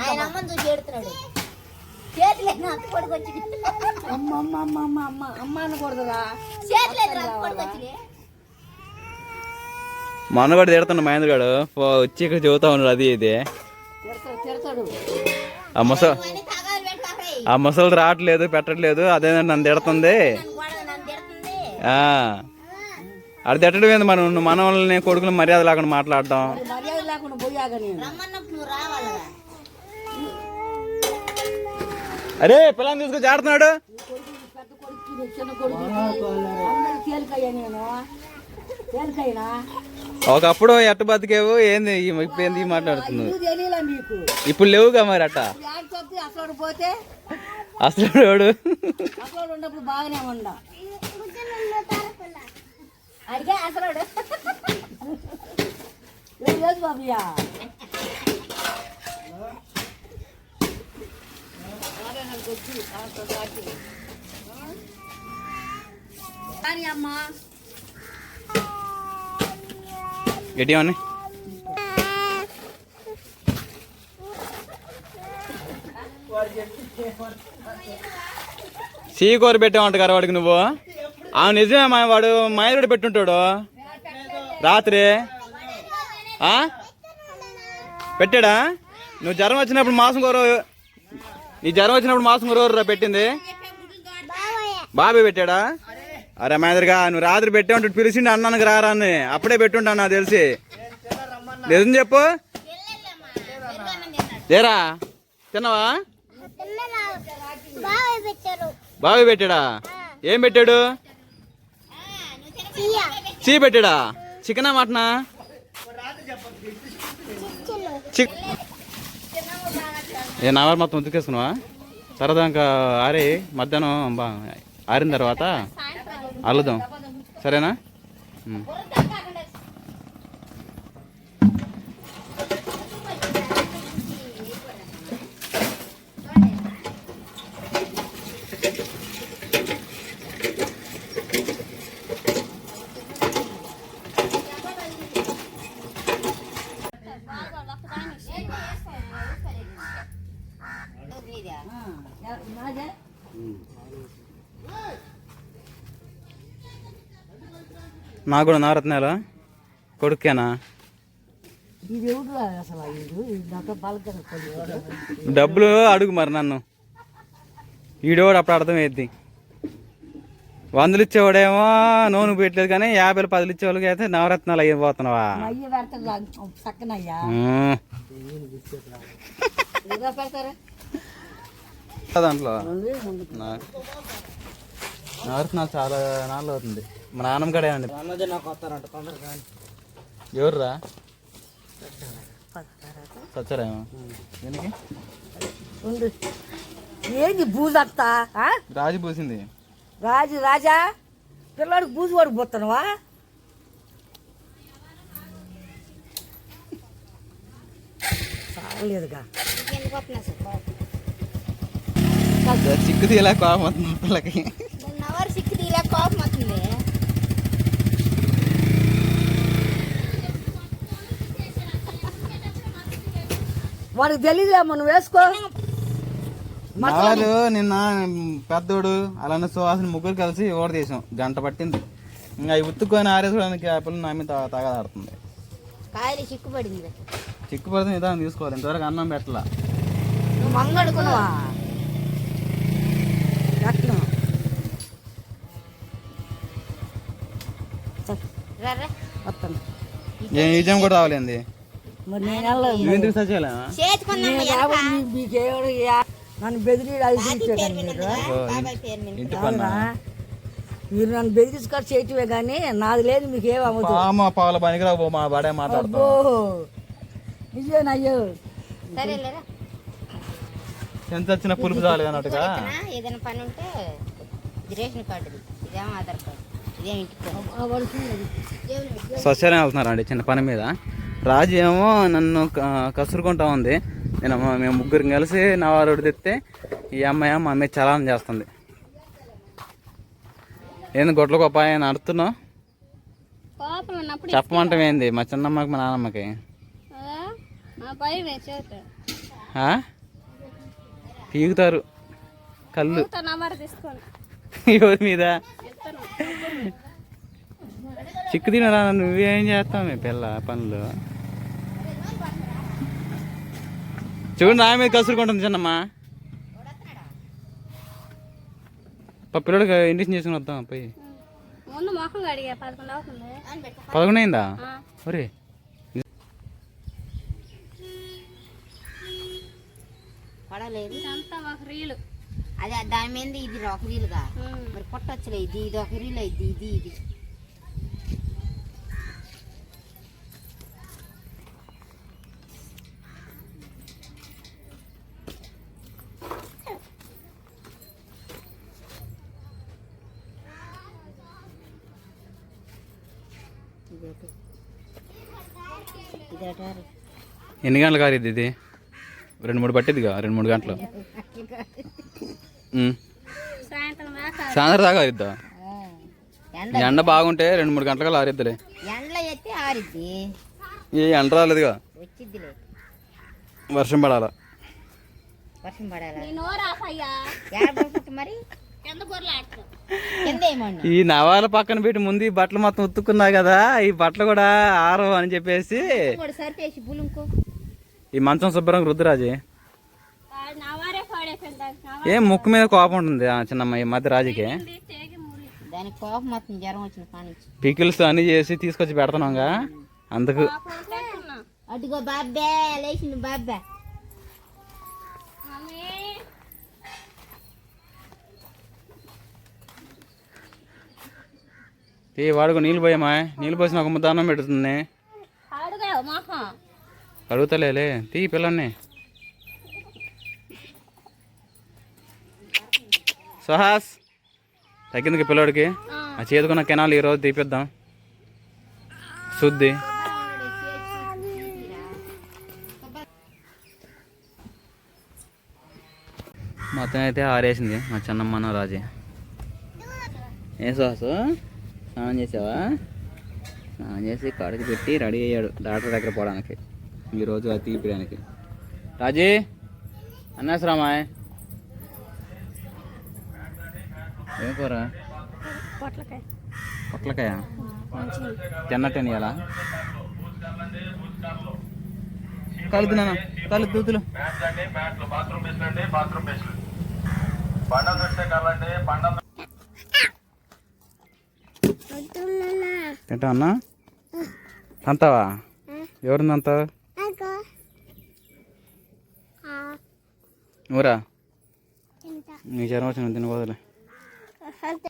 ఆయన అమ్మని చూసి ఏడుతున్నాడు. చేతులేని అంత కొడుకొచ్చి అమ్మ అమ్మ అమ్మ అమ్మ అమ్మ అమ్మ అనకూడదురా. చేతులేని అంత కొడుకొచ్చి మొన్న కూడా తిడుతున్నా మహేంద్ర గారు పో- వచ్చి ఇక్కడ చెబుతా ఉన్నాడు అది ఇది. ఆ ముస ఆ ముసలు రావట్లేదు పెట్టట్లేదు అదే నన్ను తిడుతుంది. అది తిట్టడం ఏంది మనం మన వాళ్ళని కొడుకులు మర్యాద లేకుండా మాట్లాడటం మరి మర్యాద లేకుండా పోయాక నేను. నువ్వు అరే పిల్లని తీసుకొని జాడుతున్నాడు ఒకప్పుడు ఎట్ట బతికేవు? ఏంది ఇప్పుడు ఏంది మాట్లాడుతున్నావు నువ్వు ఇప్పుడు లేవుగా మరి అట్ట? అసలు పోతే? అసలు ఎవడు? అసలు ఉన్నప్పుడు బాగానే ఉండా. అడిగా అసలు లేదు బాబుయా కానీ అమ్మా ఎటివని సీ కూర పెట్టామంట కదా వాడికి నువ్వు. ఆ నిజమే మా వాడు మాయరుడు పెట్టుంటాడు. రాత్రి? పెట్టాడా? నువ్వు జ్వరం వచ్చినప్పుడు మాసం కూర నీ జ్వరం వచ్చినప్పుడు మాసం కూర పెట్టింది? బాబే పెట్టాడా? అరే మహేంద్రగా నువ్వు రాత్రి పెట్టే ఉంటాడు పిలిచిండి అన్నానికి రారా అని. అప్పుడే పెట్టుంటా నాకు తెలిసి. నిజం చెప్పు. లేరా? తిన్నావా? బాబు పెట్టాడా? ఏం పెట్టాడు? చీ పెట్టాడా? చికెనా మటనా? చిక్ ఏ నా మొత్తం ఉతికేసుకున్నావా? తర్వాత ఇంకా ఆరి మధ్యాహ్నం బా ఆరిన తర్వాత అల్లుదాం. సరేనా? నాకు కూడా నవరత్నాలు కొడుకేనా డబ్బులు అడుగు మరి నన్ను. ఈడోడు అప్పుడు అర్థమైద్ది. వందలు ఇచ్చేవాడేమో నూనె పెట్టలేదు కానీ యాభైలు పదులు ఇచ్చేవాళ్ళకి అయితే నవరత్నాలు అయిపోతున్నావా అయ్యి చక్కనయ్యా. దాంట్లో? ఉంది, ఉంది. నా- నవరత్నాలు చాలా నాళ్ళు అవుతుంది. మా నాన్నమ్మ కడే అండి. ఎవర్రా? సచ్చారేమో దీనికి? ఉండు. ఏంది బూజత్తా ఆ? రాజు పూసింది రాజు రాజా? పిల్లాడికి బూజు వాడికి పోతున్నావా? చాలేదుగా చిక్కు తీలా కోపం వస్తుంది పిల్లకి నవర్ సిక్కి తీలే కోపం వస్తుంది? వాడికి తెలియదులే మనం వేసుకో. వాళ్ళు నిన్న పెద్దోడు అలానే సుహాసిన ముగ్గురు కలిసి ఓడ తీసాం. గంట పట్టింది. ఇంకా అవి ఉత్తుకొని ఆరేసుకోవడానికి ఆ పిల్లలు నా మీద తాగదాడుతుంది కాయలు చిక్కుపడింది చిక్కు పడితే నిదానం తీసుకోవాలి. ఇంతవరకు అన్నం పెట్టలా. నువ్వు మంగడుకున్నావా? నిజం కూడా రావాలేంది. మరి నేను వెళ్ళలేదు ఎందుకు నేను రాబోయే మీ- యా- నన్ను బెదిరి మీరు ఇంటి పన్న? మీరు నన్ను బెదిరించుకొని చేయటమే కానీ నాది లేదు మీకు ఏం అవ్వదు. పామ పావుల పనికిరావు మా బాడే మాట్లాడతాం అబ్బో! నిజమేనయ్యో సరే లేరా ఎంత వచ్చిన పులుపు చాలు అన్నట్టుగా? ఏదైనా పని ఉంటే ఇది రేషన్ కార్డు ఇదేమో ఆధార్ కార్డు? స్వచ్ఛాలయం వెళ్తున్నారండి చిన్న పని మీద. రాజు ఏమో నన్ను కసురుకుంటా ఉంది. నేను మేము ముగ్గురు కలిసి నా వారు తెస్తే ఈ అమ్మాయి మా అమ్మాయి చలానం చేస్తుంది. ఏంది గొడ్ల గొప్ప ఆయన అడుతున్నావు? చెప్పమంటాం ఏంది? మా చిన్నమ్మకి మా నాన్నమ్మకి? పీకుతారు. కళ్ళు. ఎవరి మీద? చిక్కు తినరా నువ్వేం చేస్తావు మీ పిల్ల పనులు? చూడు నా మీద కసురుకుంటుంది చిన్నమ్మా. పా పిల్లడికి ఇండిషన్ చేసుకుని వద్దాం పోయి. పదకొండు అయిందా. ఒరే పడలేదు. ఇదంతా ఒక రీలు. అదే దాని మీద ఇది ఒక రీలుగా. మరి కొట్టొచ్చులే ఇది ఇది ఒక రీలు ఇది ఇది. ఇది ఎన్ని గంటలు కారిద్ది ఇది? రెండు మూడు పట్టిద్దిగా రెండు మూడు గంటలు. సాయంత్రం దాకా ఆరిద్దా. ఎండ ఎండ బాగుంటే రెండు మూడు గంటలకు ఆరిద్దిలే. ఎండలో ఎత్తి ఆరిద్ది. ఏ ఎండ రాలేదుగా? వర్షం పడాలా? వర్షం పడాలా? మరి? ఈ నవాల పక్కన పెట్టి ముందు ఈ బట్టలు మొత్తం ఉత్తుకున్నా కదా ఈ బట్టలు కూడా ఆరవు అని చెప్పేసి ఈ మంచం శుభ్రం రుద్దురాజే. ఏం ముక్కు మీద కోపం ఉంటుంది ఆ చిన్నమ్మ ఈ మధ్య రాజుకి? దానికి కోపం జ్వరం వచ్చిన పికిల్స్ అన్ని చేసి తీసుకొచ్చి పెడతానుగా అందుకు పెట్టుకున్నా అటుగో బాబ్బే లేచింది బాబ్బే. మమ్మీ ఈ వాడుకో నీళ్ళు పోయామా నీళ్ళు పోసిన ఒక ముద్ద అన్నం పెడుతుంది అడుగా మొహం అడుగుతలేలే తీ పిల్లల్ని సుహాస్ తగ్గిందికి పిల్లోడికి. ఆ. చేతుకున్న కెనాల్ ఈరోజు తీపిద్దాం. శుద్ధి. మొత్తం అయితే ఆరేసింది మా చిన్నమ్మన రాజే. ఏ సుహాసు స్నానం చేసావా? స్నానం చేసి కాడికి పెట్టి రెడీ అయ్యాడు డాక్టర్ దగ్గర పోవడానికి ఈరోజు అది తీపియడానికి. రాజీ అన్నాసరామాయ్ ఏం కూర? పొట్లకాయ. పొట్లకాయ? తిన్నట్టు ఇయ్యాలా కలుద్దు నాన్న. కలుద్దు దూతులు. తింటా అన్నా? అంతావా ఎవరిని అంతావు ఊరా? నీ జ్వరం వచ్చిన తినబోదులే. have the